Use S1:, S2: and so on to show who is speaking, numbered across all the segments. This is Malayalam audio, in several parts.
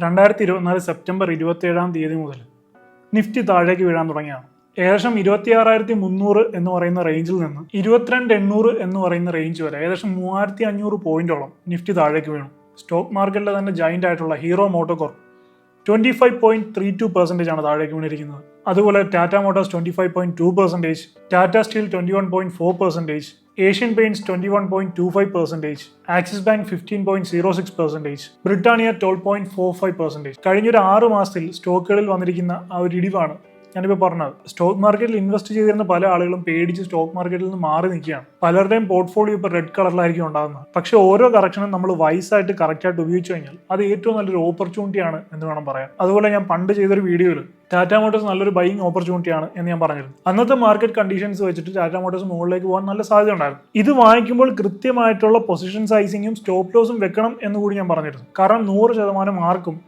S1: രണ്ടായിരത്തി ഇരുപത്തിനാല് സെപ്റ്റംബർ ഇരുപത്തിയേഴാം തീയതി മുതൽ നിഫ്റ്റി താഴേക്ക് വീഴാൻ തുടങ്ങിയാണ് ഏകദേശം ഇരുപത്തിയാറായിരത്തി മുന്നൂറ് എന്ന് പറയുന്ന റേഞ്ചിൽ നിന്ന് ഇരുപത്തിരണ്ട് എണ്ണൂറ് എന്ന് പറയുന്ന റേഞ്ച് വരെ ഏകദേശം മൂവായിരത്തി അഞ്ഞൂറ് പോയിന്റോളം നിഫ്റ്റി താഴേക്ക് വീണു. സ്റ്റോക്ക് മാർക്കറ്റിലെ തന്നെ ജോയിന്റ് ആയിട്ടുള്ള Hero MotoCorp twenty five point three two percentage ആണ് താഴേക്ക് വീണിരിക്കുന്നത്. അതുപോലെ Tata Motors twenty five point two percentage Tata Steel twenty one point four percentage Asian Paints twenty one point two five percentage Axis Bank fifteen point zero six percentage Britannia twelve point four five percentage കഴിഞ്ഞൊരു ആറ് മാസത്തിൽ സ്റ്റോക്കുകളിൽ വന്നിരിക്കുന്ന ആ ഒരു ഇടിവാണ് ഞാനിപ്പോൾ പറഞ്ഞത് സ്റ്റോക്ക് മാർക്കറ്റിൽ ഇൻവെസ്റ്റ് ചെയ്തിരുന്ന പല ആളുകളും പേടിച്ച് സ്റ്റോക്ക് മാർക്കറ്റിൽ നിന്ന് മാറി നിൽക്കുകയാണ്. പലരുടെയും പോർട്ട്ഫോളിയോ ഇപ്പോൾ റെഡ് കളറിലായിരിക്കും ഉണ്ടാകുന്നത്. പക്ഷേ ഓരോ കറക്ഷനും നമ്മൾ വൈസായിട്ട് കറക്റ്റായിട്ട് ഉപയോഗിച്ചു കഴിഞ്ഞാൽ അത് ഏറ്റവും നല്ലൊരു ഓപ്പർച്യൂണിറ്റിയാണ് എന്ന് വേണം പറയാം അതുപോലെ ഞാൻ പണ്ട് ചെയ്തൊരു വീഡിയോയിൽ ടാറ്റ മോട്ടോഴ്സ് നല്ലൊരു ബൈയിങ് ഓപ്പർച്യൂണിറ്റിയാണ് എന്ന് ഞാൻ പറഞ്ഞിരുന്നു. അന്നത്തെ മാർക്കറ്റ് കണ്ടീഷൻസ് വെച്ചിട്ട് ടാറ്റ മോട്ടോഴ്സ് മുകളിലേക്ക് പോകാൻ നല്ല സാധ്യത ഉണ്ടായിരുന്നു. ഇത് വാങ്ങിക്കുമ്പോൾ കൃത്യമായിട്ടുള്ള പൊസിഷൻ സൈസിങ്ങും സ്റ്റോപ്പ് ലോസും വെക്കണം എന്ന് കൂടി ഞാൻ പറഞ്ഞിരുന്നു. കാരണം നൂറ് ശതമാനം ആർക്കും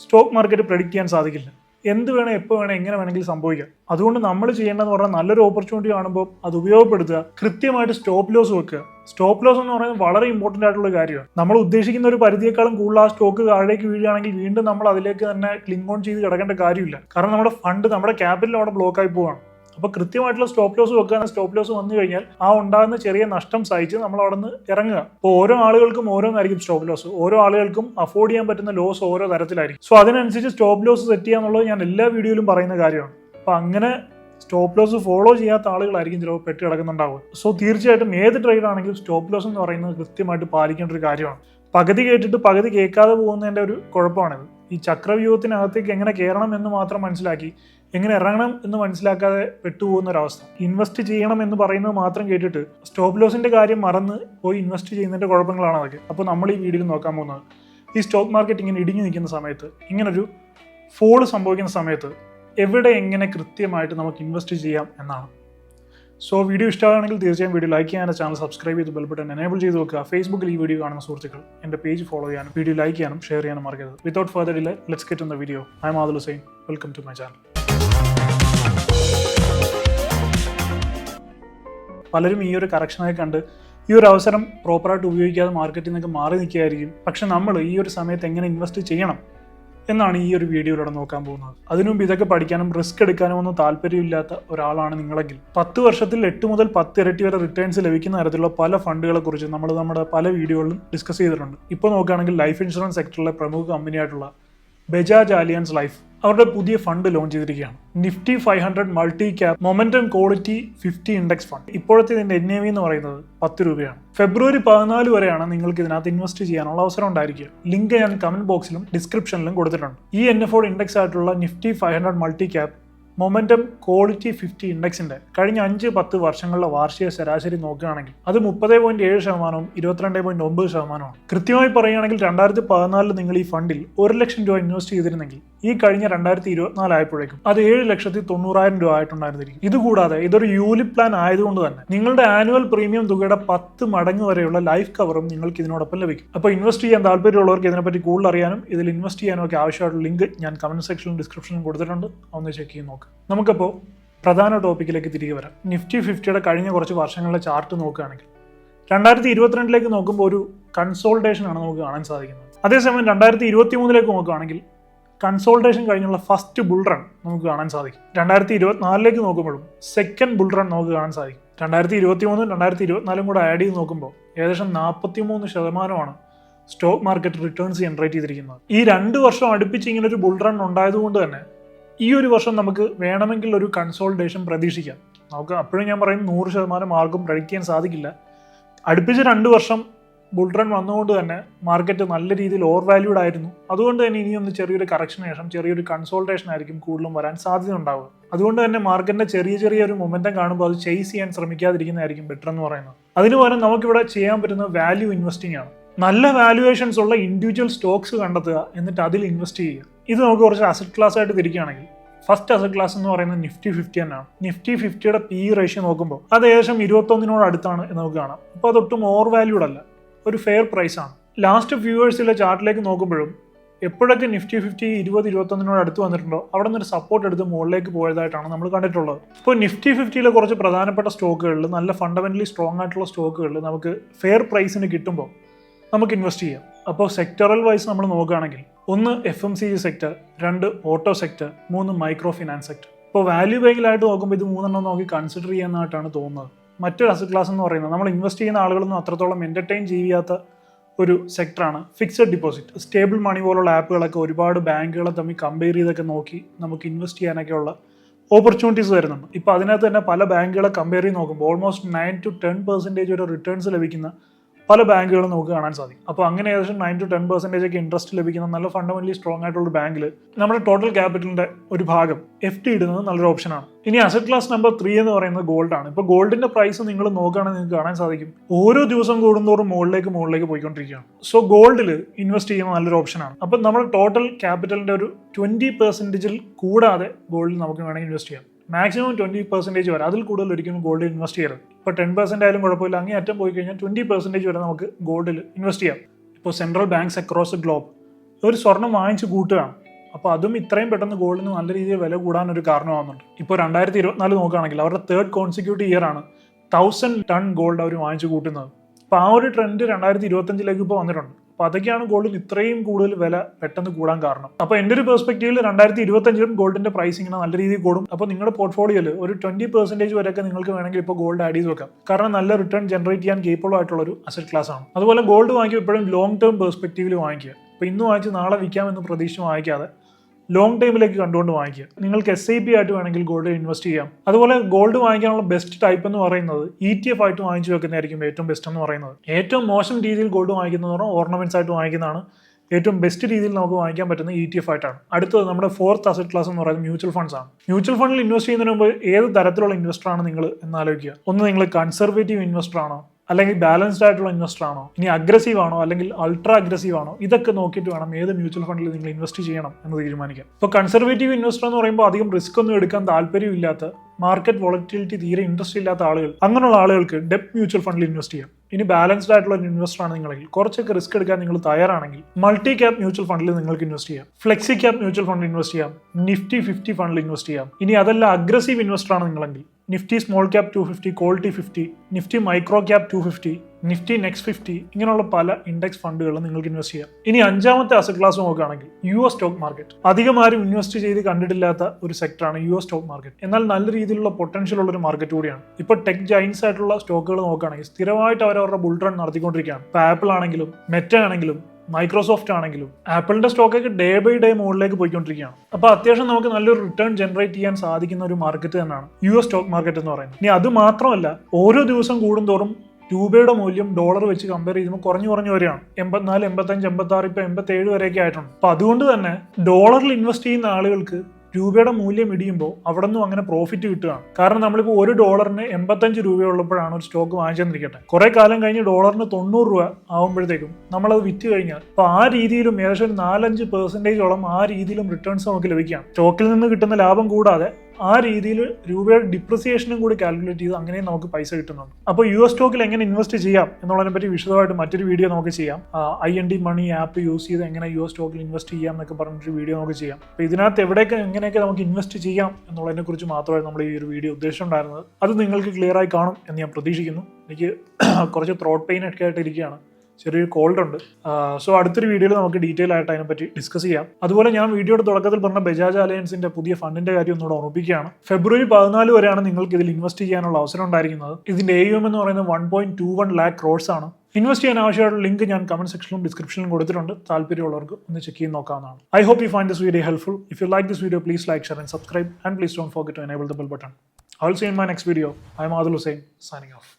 S1: സ്റ്റോക്ക് മാർക്കറ്റ് പ്രെഡിക്റ്റ് ചെയ്യാൻ സാധിക്കില്ല. എന്ത് വേണം എപ്പോൾ വേണം എങ്ങനെ വേണമെങ്കിലും സംഭവിക്കാം. അതുകൊണ്ട് നമ്മൾ ചെയ്യേണ്ടതെന്ന് പറഞ്ഞാൽ നല്ലൊരു ഓപ്പർച്യൂണിറ്റി കാണുമ്പോൾ അത് ഉപയോഗപ്പെടുത്തുക കൃത്യമായിട്ട് സ്റ്റോപ്പ് ലോസ് വെക്കുക. സ്റ്റോപ്പ് ലോസ് എന്ന് പറയുന്നത് വളരെ ഇമ്പോർട്ടന്റ് ആയിട്ടുള്ള കാര്യമാണ്. നമ്മൾ ഉദ്ദേശിക്കുന്ന ഒരു പരിധിയേക്കാളും കൂടുതൽ ആ സ്റ്റോക്ക് താഴേക്ക് വീഴുകയാണെങ്കിൽ വീണ്ടും നമ്മൾ അതിലേക്ക് തന്നെ ക്ലിങ് ഓൺ ചെയ്ത് കിടക്കേണ്ട കാര്യമില്ല. കാരണം നമ്മുടെ ഫണ്ട് നമ്മുടെ ക്യാപിറ്റൽ അവിടെ ബ്ലോക്ക് ആയി പോവാണ്. അപ്പൊ കൃത്യമായിട്ടുള്ള സ്റ്റോപ്പ് ലോസ് വെക്കാൻ സ്റ്റോപ്പ് ലോസ് വന്നു കഴിഞ്ഞാൽ ആ ഉണ്ടാകുന്ന ചെറിയ നഷ്ടം സഹിച്ച് നമ്മൾ അവിടെ നിന്ന് ഇറങ്ങുക. അപ്പോൾ ഓരോ ആളുകൾക്കും ഓരോന്നായിരിക്കും സ്റ്റോപ്പ് ലോസ് ഓരോ ആളുകൾക്കും അഫോർഡ് ചെയ്യാൻ പറ്റുന്ന ലോസ് ഓരോ തരത്തിലായിരിക്കും. സോ അതിനനുസരിച്ച് സ്റ്റോപ്പ് ലോസ് സെറ്റ് ചെയ്യുക എന്നുള്ളത് ഞാൻ എല്ലാ വീഡിയോയിലും പറയുന്ന കാര്യമാണ്. അപ്പൊ അങ്ങനെ സ്റ്റോപ്പ് ലോസ് ഫോളോ ചെയ്യാത്ത ആളുകളായിരിക്കും ചിലപ്പോൾ പെട്ട് കിടക്കുന്നുണ്ടാവുക. സോ തീർച്ചയായിട്ടും ഏത് ട്രേഡ് ആണെങ്കിലും സ്റ്റോപ്പ് ലോസ് എന്ന് പറയുന്നത് കൃത്യമായിട്ട് പാലിക്കേണ്ട ഒരു കാര്യമാണ്. പകുതി കേട്ടിട്ട് പകുതി കേൾക്കാതെ പോകുന്നതിന്റെ ഒരു കുഴപ്പമാണിത്. ഈ ചക്രവ്യൂഹത്തിനകത്തേക്ക് എങ്ങനെ കയറണം എന്ന് മാത്രം മനസ്സിലാക്കി എങ്ങനെ ഇറങ്ങണം എന്ന് മനസ്സിലാക്കാതെ പെട്ടുപോകുന്ന ഒരവസ്ഥ ഇൻവെസ്റ്റ് ചെയ്യണം എന്ന് പറയുന്നത് മാത്രം കേട്ടിട്ട് സ്റ്റോപ്പ് ലോസിന്റെ കാര്യം മറന്ന് പോയി ഇൻവെസ്റ്റ് ചെയ്യുന്നതിന്റെ കുഴപ്പങ്ങളാണ് അതൊക്കെ. അപ്പോൾ നമ്മൾ ഈ വീഡിയോയിൽ നോക്കാൻ പോകുന്നത് ഈ സ്റ്റോക്ക് മാർക്കറ്റ് ഇങ്ങനെ ഇടിഞ്ഞു നിൽക്കുന്ന സമയത്ത് ഇങ്ങനൊരു ഫോൾ സംഭവിക്കുന്ന സമയത്ത് എവിടെ എങ്ങനെ കൃത്യമായിട്ട് നമുക്ക് ഇൻവെസ്റ്റ് ചെയ്യാം എന്നാണ്. സോ വീഡിയോ ഇഷ്ടമാണെങ്കിൽ തീർച്ചയായും വീഡിയോ ലൈക്ക് ചെയ്യാനും ചാനൽ സബ്സ്ക്രൈബ് ചെയ്ത് ബെൽ ബട്ടൺ എനേബിൾ ചെയ്ത് വെക്കുക. ഫേസ്ബുക്കിൽ ഈ വീഡിയോ കാണുന്ന സുഹൃത്തുക്കൾ എന്റെ പേജ് ഫോളോ ചെയ്യാനും വീഡിയോ ലൈക്ക് ചെയ്യാനും ഷെയർ ചെയ്യാനും മറക്കരുത്. Without further delay let's get the video I Mathul Hussain welcome to my channel പലരും ഈ ഒരു കറക്ഷനായി കണ്ട് ഈ ഒരു അവസരം പ്രോപ്പറായിട്ട് ഉപയോഗിക്കാതെ മാർക്കറ്റിൽ നിന്നൊക്കെ മാറി നിൽക്കുകയായിരിക്കും. പക്ഷെ നമ്മൾ ഈ ഒരു സമയത്ത് എങ്ങനെ ഇൻവെസ്റ്റ് ചെയ്യണം എന്നാണ് ഈ ഒരു വീഡിയോയിലൂടെ നോക്കാൻ പോകുന്നത്. അതിനുമുമ്പ് ഇതൊക്കെ പഠിക്കാനും റിസ്ക് എടുക്കാനും ഒന്നും താല്പര്യമില്ലാത്ത ഒരാളാണ് നിങ്ങളെങ്കിൽ. പത്ത് വർഷത്തിൽ എട്ട് മുതൽ പത്ത് ഇരട്ടി വരെ റിട്ടേൺസ് ലഭിക്കുന്ന തരത്തിലുള്ള പല ഫണ്ടുകളെ കുറിച്ച് നമ്മൾ നമ്മുടെ പല വീഡിയോകളിലും ഡിസ്കസ് ചെയ്തിട്ടുണ്ട്. ഇപ്പോൾ നോക്കുകയാണെങ്കിൽ ലൈഫ് ഇൻഷുറൻസ് സെക്ടറിലെ പ്രമുഖ കമ്പനിയായിട്ടുള്ള ബജാജ് ആലിയൻസ് ലൈഫ് അവരുടെ പുതിയ ഫണ്ട് ലോഞ്ച് ചെയ്തിരിക്കുകയാണ്. Nifty five hundred multi cap momentum quality fifty index fund. ഇപ്പോഴത്തെ ഇതിന്റെ എൻ എ വി എന്ന് പറയുന്നത് പത്ത് രൂപയാണ്. ഫെബ്രുവരി പതിനാല് വരെയാണ് നിങ്ങൾക്ക് ഇതിനകത്ത് ഇൻവെസ്റ്റ് ചെയ്യാനുള്ള അവസരം ഉണ്ടായിരിക്കുക. ലിങ്ക് ഞാൻ കമന്റ് ബോക്സിലും ഡിസ്ക്രിപ്ഷനിലും കൊടുത്തിട്ടുണ്ട്. ഈ എൻ എഫ് ഇൻഡെക്സ് ആയിട്ടുള്ള Nifty five hundred multi cap momentum quality fifty ഇൻഡെക്സിന്റെ കഴിഞ്ഞ അഞ്ച് പത്ത് വർഷങ്ങളിലെ വാർഷിക ശരാശരി നോക്കുകയാണെങ്കിൽ അത് മുപ്പത് പോയിന്റ് ഏഴ് ശതമാനവും ഇരുപത്തിരണ്ട് പോയിന്റ് ഒമ്പത് ശതമാനമാണ് കൃത്യമായി പറയുകയാണെങ്കിൽ രണ്ടായിരത്തി പതിനാലിൽ നിങ്ങൾ ഈ ഫണ്ടിൽ ഒരു ലക്ഷം രൂപ ഇൻവെസ്റ്റ് ചെയ്തിരുന്നെങ്കിൽ ഈ കഴിഞ്ഞ രണ്ടായിരത്തി ഇരുപത്തിനാല് ആയപ്പോഴേക്കും അത് ഏഴ് ലക്ഷത്തി തൊണ്ണൂറായിരം രൂപ ആയിട്ടുണ്ടായിരുന്നിരിക്കും. ഇതുകൂടാതെ ഇതൊരു യൂലി പ്ലാൻ ആയതുകൊണ്ട് തന്നെ നിങ്ങളുടെ ആനുവൽ പ്രീമിയം തുകയുടെ പത്ത് മടങ്ങ് വരെയുള്ള ലൈഫ് കവറും നിങ്ങൾക്ക് ഇതിനോടൊപ്പം ലഭിക്കും. അപ്പോൾ ഇൻവെസ്റ്റ് ചെയ്യാൻ താല്പര്യമുള്ളവർക്ക് ഇതിനെപ്പറ്റി കൂടുതൽ അറിയാനും ഇതിൽ ഇൻവെസ്റ്റ് ചെയ്യാനും ഒക്കെ ആവശ്യമായിട്ടുള്ള ലിങ്ക് ഞാൻ കമന്റ് സെക്ഷനിലും ഡിസ്ക്രിപ്ഷനിലും കൊടുത്തിട്ടുണ്ട്. ഒന്ന് ചെക്ക് ചെയ്ത് നോക്ക്. നമുക്കപ്പോൾ പ്രധാന ടോപ്പിക്കിലേക്ക് തിരികെ വരാം. നിഫ്റ്റി ഫിഫ്റ്റിയുടെ കഴിഞ്ഞ കുറച്ച് വർഷങ്ങളിലെ ചാർട്ട് നോക്കുകയാണെങ്കിൽ രണ്ടായിരത്തി ഇരുപത്തിരണ്ടിലേക്ക് നോക്കുമ്പോൾ ഒരു കൺസോൾട്ടേഷൻ ആണ് നമുക്ക് കാണാൻ സാധിക്കുന്നത്. അതേസമയം രണ്ടായിരത്തി ഇരുപത്തി മൂന്നിലേക്ക് നോക്കുകയാണെങ്കിൽ കൺസോൾട്ടേഷൻ കഴിഞ്ഞുള്ള ഫസ്റ്റ് ബുൾ റൺ നമുക്ക് കാണാൻ സാധിക്കും. രണ്ടായിരത്തി ഇരുപത്തിനാലിലേക്ക് നോക്കുമ്പോഴും സെക്കൻഡ് ബുൾ റൺ നമുക്ക് കാണാൻ സാധിക്കും. രണ്ടായിരത്തി ഇരുപത്തി മൂന്നും രണ്ടായിരത്തി ഇരുപത്തിനാലും കൂടെ ആഡ് ചെയ്ത് നോക്കുമ്പോൾ ഏകദേശം നാൽപ്പത്തി മൂന്ന് ശതമാനമാണ് സ്റ്റോക്ക് മാർക്കറ്റ് റിട്ടേൺസ് ജനറേറ്റ് ചെയ്തിരിക്കുന്നത്. ഈ രണ്ട് വർഷം അടുപ്പിച്ച് ഇങ്ങനെ ഒരു ബുൾ റൺ ഉണ്ടായതുകൊണ്ട് തന്നെ ഈ ഒരു വർഷം നമുക്ക് വേണമെങ്കിൽ ഒരു കൺസോൾട്ടേഷൻ പ്രതീക്ഷിക്കാം. നമുക്ക് അപ്പോഴും ഞാൻ പറയും നൂറ് ശതമാനം ആർക്കും പ്രഡിക്റ്റ് ചെയ്യാൻ സാധിക്കില്ല. അടുപ്പിച്ച് രണ്ട് വർഷം ബുൾ റൺ വന്നുകൊണ്ട് തന്നെ മാർക്കറ്റ് നല്ല രീതിയിൽ ഓവർ വാല്യൂഡ് ആയിരുന്നു. അതുകൊണ്ട് തന്നെ ഇനിയൊന്ന് ചെറിയൊരു കറക്ഷന് ശേഷം ചെറിയൊരു കൺസോൾട്ടേഷൻ ആയിരിക്കും കൂടുതലും വരാൻ സാധ്യത ഉണ്ടാവുക അതുകൊണ്ട് തന്നെ മാർക്കറ്റിന്റെ ചെറിയ ചെറിയ ഒരു മൊമെന്റം കാണുമ്പോൾ അത് ചേസ് ചെയ്യാൻ ശ്രമിക്കാതിരിക്കുന്നതായിരിക്കും ബെറ്റർ എന്ന് പറയുന്നത്. അതിന് പകരം നമുക്കിവിടെ ചെയ്യാൻ പറ്റുന്ന വാല്യൂ ഇൻവെസ്റ്റിംഗ് ആണ്. നല്ല വാല്യുവേഷൻസ് ഉള്ള ഇൻഡിവിജ്വൽ സ്റ്റോക്സ് കണ്ടെത്തുക എന്നിട്ട് അതിൽ ഇൻവെസ്റ്റ് ചെയ്യുക. ഇത് നമുക്ക് കുറച്ച് അസറ്റ് ക്ലാസ് ആയിട്ട് തിരിക്കുകയാണെങ്കിൽ ഫസ്റ്റ് അസറ്റ് ക്ലാസ് എന്ന് പറയുന്നത് നിഫ്റ്റി ഫിഫ്റ്റി തന്നെയാണ് നിഫ്റ്റി ഫിഫ്റ്റിയുടെ പി റേഷ്യോ നോക്കുമ്പോൾ അത് ഏകദേശം ഇരുപത്തൊന്നിനോട് അടുത്താണ് എന്ന് നമുക്ക് കാണാം. അപ്പോൾ അതൊട്ടും ഓവർ വാല്യൂഡ് അല്ല. ഒരു ഫെയർ പ്രൈസ് ആണ്. ലാസ്റ്റ് വ്യൂവേഴ്സിലെ ചാർട്ടിലേക്ക് നോക്കുമ്പോഴും എപ്പോഴൊക്കെ നിഫ്റ്റി ഫിഫ്റ്റി ഇരുപത് ഇരുപത്തൊന്നിനോട് അടുത്ത് വന്നിട്ടുണ്ടോ അവിടെ നിന്ന് ഒരു സപ്പോർട്ട് എടുത്ത് മുകളിലേക്ക് പോയതായിട്ടാണ് നമ്മൾ കണ്ടിട്ടുള്ളത്. ഇപ്പോൾ നിഫ്റ്റി ഫിഫ്റ്റിയിലെ കുറച്ച് പ്രധാനപ്പെട്ട സ്റ്റോക്കുകളിൽ നല്ല ഫണ്ടമെന്റലി സ്ട്രോങ് ആയിട്ടുള്ള സ്റ്റോക്കുകളിൽ നമുക്ക് ഫെയർ പ്രൈസിന് കിട്ടുമ്പോൾ നമുക്ക് ഇൻവെസ്റ്റ് ചെയ്യാം. അപ്പോൾ സെക്ടറൽ വൈസ് നമ്മൾ നോക്കുകയാണെങ്കിൽ ഒന്ന് F M C G sector രണ്ട് ഓട്ടോ സെക്ടർ മൂന്ന് മൈക്രോ ഫിനാൻസ് സെക്ടർ ഇപ്പോൾ വാല്യൂ ബാങ്കിലായിട്ട് നോക്കുമ്പോൾ ഇത് മൂന്നെണ്ണം നോക്കി കൺസിഡർ ചെയ്യാനായിട്ടാണ് തോന്നുന്നത്. മറ്റൊരു അസറ്റ് ക്ലാസ് എന്ന് പറയുന്നത് നമ്മൾ ഇൻവെസ്റ്റ് ചെയ്യുന്ന ആളുകളൊന്നും അത്രത്തോളം എന്റർടൈൻ ചെയ്യാത്ത ഒരു സെക്ടറാണ് ഫിക്സഡ് ഡിപ്പോസിറ്റ് സ്റ്റേബിൾ മണി പോലുള്ള ആപ്പുകളൊക്കെ ഒരുപാട് ബാങ്കുകളെ തമ്മിൽ കമ്പയർ ചെയ്തൊക്കെ നോക്കി നമുക്ക് ഇൻവെസ്റ്റ് ചെയ്യാനൊക്കെയുള്ള ഓപ്പർച്യൂണിറ്റീസ് വരുന്നുണ്ട്. ഇപ്പോൾ അതിനകത്ത് തന്നെ പല ബാങ്കുകളെ കമ്പയർ ചെയ്ത് നോക്കുമ്പോൾ almost nine to ten percentage വരെ റിട്ടേൺസ് ലഭിക്കുന്ന പല ബാങ്കുകളും നമുക്ക് കാണാൻ സാധിക്കും. അപ്പോൾ അങ്ങനെ ഏകദേശം നയൻ ടു ടെൻ പെർസെന്റേജ് ഒക്കെ ഇൻട്രസ്റ്റ് ലഭിക്കുന്ന നല്ല ഫണ്ടമെന്റലി സ്ട്രോങ് ആയിട്ടുള്ള ബാങ്കിൽ നമ്മുടെ ടോട്ടൽ ക്യാപിറ്റലിന്റെ ഒരു ഭാഗം എഫ് ടി ഇടുന്നത് നല്ലൊരു ഓപ്ഷനാണ് ഇനി അസറ്റ് ക്ലാസ് നമ്പർ ത്രീ എന്ന് പറയുന്നത് ഗോൾഡ് ആണ്. ഇപ്പോൾ ഗോൾഡിന്റെ പ്രൈസ് നിങ്ങൾ നോക്കുകയാണെങ്കിൽ നിങ്ങൾക്ക് കാണാൻ സാധിക്കും. ഓരോ ദിവസം കൂടുന്തോറും മുകളിലേക്ക് മുകളിലേക്ക് പോയിക്കൊണ്ടിരിക്കുകയാണ്. സോ ഗോൾഡിൽ ഇൻവെസ്റ്റ് ചെയ്യുന്ന നല്ലൊരു ഓപ്ഷനാണ് അപ്പം നമ്മുടെ ടോട്ടൽ ക്യാപിറ്റലിന്റെ ഒരു ട്വന്റി പെർസെന്റേജിൽ കൂടാതെ ഗോൾഡിൽ നമുക്ക് വേണമെങ്കിൽ ഇൻവെസ്റ്റ് ചെയ്യാം. മാക്സിമം ട്വന്റി പെർസെന്റേജ് വരെ. അതിൽ കൂടുതൽ ഒരിക്കലും ഗോൾഡിൽ ഇൻവെസ്റ്റ് ചെയ്യരുത്. ഇപ്പോൾ ടെൻ പെർസെന്റ് ആയാലും കുഴപ്പമില്ല. അങ്ങേ അറ്റം പോയി കഴിഞ്ഞാൽ ട്വന്റി പെർസെന്റേജ് വരെ നമുക്ക് ഗോൾഡിൽ ഇൻവെസ്റ്റ് ചെയ്യാം. ഇപ്പോൾ സെൻട്രൽ ബാങ്ക്സ് അക്രോസ് ഗ്ലോബ് ഒരു സ്വർണം വാങ്ങിച്ച് കൂട്ടുകയാണ്. അപ്പോൾ അതും ഇത്രയും പെട്ടെന്ന് ഗോൾഡിന് നല്ല രീതിയിൽ വില കൂടാൻ ഒരു കാരണമാകുന്നുണ്ട് ഇപ്പോൾ രണ്ടായിരത്തി ഇരുപത്തിനാല് നോക്കുകയാണെങ്കിൽ അവരുടെ തേർഡ് കോൺസിക്യൂട്ടീവ് ഇയർ ആണ് തൗസൻഡ് ടൺ ഗോൾഡ് അവർ വാങ്ങിച്ചു കൂട്ടുന്നത്. അപ്പോൾ ആ ഒരു ട്രെൻഡ് രണ്ടായിരത്തി ഇരുപത്തഞ്ചിലേക്ക് ഇപ്പോൾ വന്നിട്ടുണ്ട്. അപ്പോൾ അതൊക്കെയാണ് ഗോൾഡിന് ഇത്രയും കൂടുതൽ വില പെട്ടെന്ന് കൂടാൻ കാരണം. അപ്പോൾ എന്റെ ഒരു പെർസ്പെക്റ്റീവിൽ രണ്ടായിരത്തി ഇരുപത്തഞ്ചിലും ഗോൾഡിന്റെ പ്രൈസ് ഇങ്ങനെ നല്ല രീതിയിൽ കൂടും. അപ്പോൾ നിങ്ങളുടെ പോർട്ട്ഫോളിയോയിൽ ഒരു ട്വന്റി പെർസെന്റേജ് വരെയൊക്കെ നിങ്ങൾക്ക് വേണമെങ്കിൽ ഇപ്പോൾ ഗോൾഡ് ആഡ് ചെയ്ത് വെക്കാം. കാരണം നല്ല റിട്ടേൺ ജനറേറ്റ് ചെയ്യാൻ കേപ്പബിൾ ആയിട്ടുള്ള ഒരു അസറ്റ് ക്ലാസ് ആണ്. അതുപോലെ ഗോൾഡ് വാങ്ങിക്കുമ്പോൾ എപ്പോഴും ലോങ് ടേം പെർസ്പെക്റ്റീവിൽ വാങ്ങിക്കുക. അപ്പോൾ ഇന്ന് വാങ്ങിച്ച് നാളെ വിൽക്കാമെന്ന് പ്രതീക്ഷ വാങ്ങിക്കാതെ ലോങ് ടൈമിലേക്ക് കണ്ടുകൊണ്ട് വാങ്ങിക്കുക. നിങ്ങൾക്ക് എസ് ഐ പി ആയിട്ട് വേണമെങ്കിൽ ഗോൾഡ് ഇൻവെസ്റ്റ് ചെയ്യാം. അതുപോലെ ഗോൾഡ് വാങ്ങിക്കാനുള്ള ബെസ്റ്റ് ടൈപ്പ് എന്ന് പറയുന്നത് ഇ ടി എഫ് ആയിട്ട് വാങ്ങിച്ചു വെക്കുന്നതായിരിക്കും ഏറ്റവും ബെസ്റ്റ് എന്ന് പറയുന്നത്. ഏറ്റവും മോശം രീതിയിൽ ഗോൾഡ് വാങ്ങിക്കുന്നത് പറഞ്ഞാൽ ഓർണമെന്റ്സ് ആയിട്ട് വാങ്ങിക്കുന്നതാണ്. ഏറ്റവും ബെസ്റ്റ് രീതിയിൽ നമുക്ക് വാങ്ങിക്കാൻ പറ്റുന്ന ഇ ടി എഫ് ആയിട്ടാണ്. അടുത്തത് നമ്മുടെ ഫോർത്ത് അസറ്റ് ക്ലാസ് എന്ന് പറയുന്നത് മ്യൂച്വൽ ഫണ്ട്സ് ആണ്. മ്യൂച്വൽ ഫണ്ടിൽ ഇൻവെസ്റ്റ് ചെയ്യുന്നതിന് മുമ്പ് ഏത് തരത്തിലുള്ള ഇൻവെസ്റ്റർ ആണ് നിങ്ങൾ എന്നാലോചിക്കുക ഒന്ന് നിങ്ങൾ കൺസർവേറ്റീവ് ഇൻവെസ്റ്റർ ആണോ? അല്ലെങ്കിൽ ബാലൻസ്ഡ് ആയിട്ടുള്ള ഇൻവെസ്റ്റർ ആണോ? ഇനി അഗ്രസീവ് ആണോ? അല്ലെങ്കിൽ അൾട്രാ അഗ്രസീവ് ആണോ? ഇതൊക്കെ നോക്കിയിട്ട് വേണം ഏത് മ്യൂച്വൽ ഫണ്ടിൽ നിങ്ങൾ ഇൻവെസ്റ്റ് ചെയ്യണം എന്ന് തീരുമാനിക്കാം ഇപ്പോൾ കൺസർവേറ്റീവ് ഇൻവെസ്റ്റർ എന്ന് പറയുമ്പോൾ അധികം റിസ്ക് ഒന്നും എടുക്കാൻ താല്പര്യമില്ലാത്ത മാർക്കറ്റ് വോളറ്റിലിറ്റി തീരെ ഇൻട്രസ്റ്റ് ഇല്ലാത്ത ആളുകൾ അങ്ങനെയുള്ള ആളുകൾക്ക് ഡെപ്റ്റ് മ്യൂച്വൽ ഫണ്ടിൽ ഇൻവെസ്റ്റ് ചെയ്യാം. ഇനി ബാലൻസ്ഡ് ആയിട്ടുള്ള ഒരു ഇൻവെസ്റ്റർ ആണ് നിങ്ങളെങ്കിൽ കുറച്ചൊക്കെ റിസ്ക് എടുക്കാൻ നിങ്ങൾ തയ്യാറാണെങ്കിൽ മൾട്ടി ക്യാപ് മ്യൂച്വൽ ഫണ്ടിൽ നിങ്ങൾക്ക് ഇൻവെസ്റ്റ് ചെയ്യാം. ഫ്ലെക്സി ക്യാപ് മ്യൂച്വൽ ഫണ്ടിൽ ഇൻവെസ്റ്റ് ചെയ്യാം. നിഫ്റ്റി ഫിഫ്റ്റി ഫണ്ടിൽ ഇൻവെസ്റ്റ് ചെയ്യാം. ഇനി അതല്ല അഗ്രസീവ് ഇൻവെസ്റ്റർ ആണ് നിങ്ങളെങ്കിൽ Nifty small cap two fifty quality fifty Nifty micro cap two fifty Nifty next fifty ഇങ്ങനെയുള്ള പല ഇൻഡെക്സ് ഫണ്ടുകൾ നിങ്ങൾക്ക് ഇൻവെസ്റ്റ് ചെയ്യാം. ഇനി അഞ്ചാമത്തെ അസറ്റ് ക്ലാസ് നോക്കുകയാണെങ്കിൽ യു എസ് സ്റ്റോക്ക് മാർക്കറ്റ് അധികം ആരും ഇൻവെസ്റ്റ് ചെയ്ത് കണ്ടിട്ടില്ലാത്ത ഒരു സെക്ടറാണ് യു എസ് സ്റ്റോക്ക് മാർക്കറ്റ് എന്നാൽ നല്ല രീതിയിലുള്ള പൊട്ടൻഷ്യൽ ഉള്ള ഒരു മാർക്കറ്റ് കൂടിയാണ്. ഇപ്പോൾ ടെക് ജൈൻസ് ആയിട്ടുള്ള സ്റ്റോക്കുകൾ നോക്കുകയാണെങ്കിൽ സ്ഥിരമായിട്ട് അവർ അവരുടെ ബുൾ റൺ നടത്തിക്കൊണ്ടിരിക്കുകയാണ്. ഇപ്പോൾ ആപ്പിൾ ആണെങ്കിലും മെറ്റ ആണെങ്കിലും മൈക്രോസോഫ്റ്റ് ആണെങ്കിലും ആപ്പിളിന്റെ സ്റ്റോക്കൊക്കെ ഡേ ബൈ ഡേ മുകളിലേക്ക് പോയിക്കൊണ്ടിരിക്കുകയാണ്. അപ്പോൾ അത്യാവശ്യം നമുക്ക് നല്ലൊരു റിട്ടേൺ ജനറേറ്റ് ചെയ്യാൻ സാധിക്കുന്ന ഒരു മാർക്കറ്റ് തന്നെയാണ് യു എസ് സ്റ്റോക്ക് മാർക്കറ്റ് എന്ന് പറയുന്നത്. ഇനി അത് മാത്രമല്ല ഓരോ ദിവസം കൂടുന്തോറും രൂപയുടെ മൂല്യം ഡോളർ വെച്ച് കമ്പയർ ചെയ്യുമ്പോൾ കുറഞ്ഞു കുറഞ്ഞു വരികയാണ്. എൺപത്തിനാല് എൺപത്തഞ്ച് എൺപത്തി ആറ് ഇപ്പൊ എൺപത്തി ഏഴ് വരെയൊക്കെ ആയിട്ടുണ്ട്. അപ്പൊ അതുകൊണ്ട് തന്നെ ഡോളറിൽ ഇൻവെസ്റ്റ് ചെയ്യുന്ന ആളുകൾക്ക് രൂപയുടെ മൂല്യം ഇടിയുമ്പോൾ അവിടെ നിന്നും അങ്ങനെ പ്രോഫിറ്റ് കിട്ടുകയാണ് കാരണം നമ്മളിപ്പോൾ ഒരു ഡോളറിന് എൺപത്തഞ്ച് രൂപയുള്ളപ്പോഴാണ് ഒരു സ്റ്റോക്ക് വാങ്ങിച്ചെന്നിരിക്കട്ടെ കുറെ കാലം കഴിഞ്ഞ് ഡോളറിന് തൊണ്ണൂറ് രൂപ ആകുമ്പോഴത്തേക്കും നമ്മളത് വിറ്റ് കഴിഞ്ഞാൽ അപ്പോൾ ആ രീതിയിലും ഏകദേശം ഒരു നാലഞ്ച് പെർസെന്റേജോളം ആ രീതിയിലും റിട്ടേൺസ് നമുക്ക് ലഭിക്കാം. സ്റ്റോക്കിൽ നിന്ന് കിട്ടുന്ന ലാഭം കൂടാതെ ആ രീതിയിൽ രൂപയുടെ ഡിപ്രിസിയേഷനും കൂടി കാൽക്കുലേറ്റ് ചെയ്ത് അങ്ങനെയും നമുക്ക് പൈസ കിട്ടുന്നുണ്ട്. അപ്പോൾ യു എസ് സ്റ്റോക്കിൽ എങ്ങനെ ഇൻവെസ്റ്റ് ചെയ്യാം എന്നുള്ളതിനെ പറ്റി വിശദമായിട്ട് മറ്റൊരു വീഡിയോ നമുക്ക് ചെയ്യാം. I N D money app use ചെയ്ത് എങ്ങനെ യു എസ് സ്റ്റോക്കിൽ ഇൻവെസ്റ്റ് ചെയ്യാം എന്നൊക്കെ പറഞ്ഞിട്ട് വീഡിയോ നമുക്ക് ചെയ്യാം. അപ്പോൾ ഇതിനകത്ത് എവിടെയൊക്കെ എങ്ങനെയൊക്കെ നമുക്ക് ഇൻവെസ്റ്റ് ചെയ്യാം എന്നുള്ളതിനെ കുറിച്ച് മാത്രമേ നമ്മൾ ഈ ഒരു വീഡിയോ ഉദ്ദേശിച്ചിട്ടുണ്ടായിരുന്നത് അത് നിങ്ങൾക്ക് ക്ലിയർ ആയി കാണും എന്ന് ഞാൻ പ്രതീക്ഷിക്കുന്നു. എനിക്ക് കുറച്ച് ത്രോട്ട് പെയിൻ ഒക്കെ ആയിട്ട് ഇരിക്കുകയാണ്. ചെറിയൊരു കോൾഡ് ഉണ്ട്. സോ അടുത്തൊരു വീഡിയോയിൽ നമുക്ക് ഡീറ്റെയിൽ ആയിട്ട് അതിനെപ്പറ്റി ഡിസ്കസ് ചെയ്യാം. അതുപോലെ ഞാൻ വീഡിയോയുടെ തുടക്കത്തിൽ പറഞ്ഞ ബജാജ് അലയൻസിന്റെ പുതിയ ഫണ്ടിന്റെ കാര്യം ഒന്നുകൂടെ ഓർമ്മിപ്പിക്കുകയാണ്. ഫെബ്രുവരി പതിനാല് വരെയാണ് നിങ്ങൾക്ക് ഇതിൽ ഇൻവെസ്റ്റ് ചെയ്യാനുള്ള അവസരം ഉണ്ടായിരിക്കുന്നത്. ഇതിന്റെ എ എന്ന് പറയുന്നത് one point two one lakh crores ആണ്. ഇൻവെസ്റ്റ് ചെയ്യാൻ ആവശ്യമായിട്ടുള്ള ലിങ്ക് ഞാൻ കമന്റ് സെക്ഷനിലും ഡിസ്ക്രിപ്ഷനിലും കൊടുത്തിട്ടുണ്ട്. താല്പര്യമുള്ളവർക്ക് ഒന്ന് ചെക്ക് ചെയ്ത് നോക്കാവുന്നതാണ്. I hope you find this video helpful if you like this video please like share and subscribe and please don't forget to enable the bell button see in my next video I Adul Hussain signing off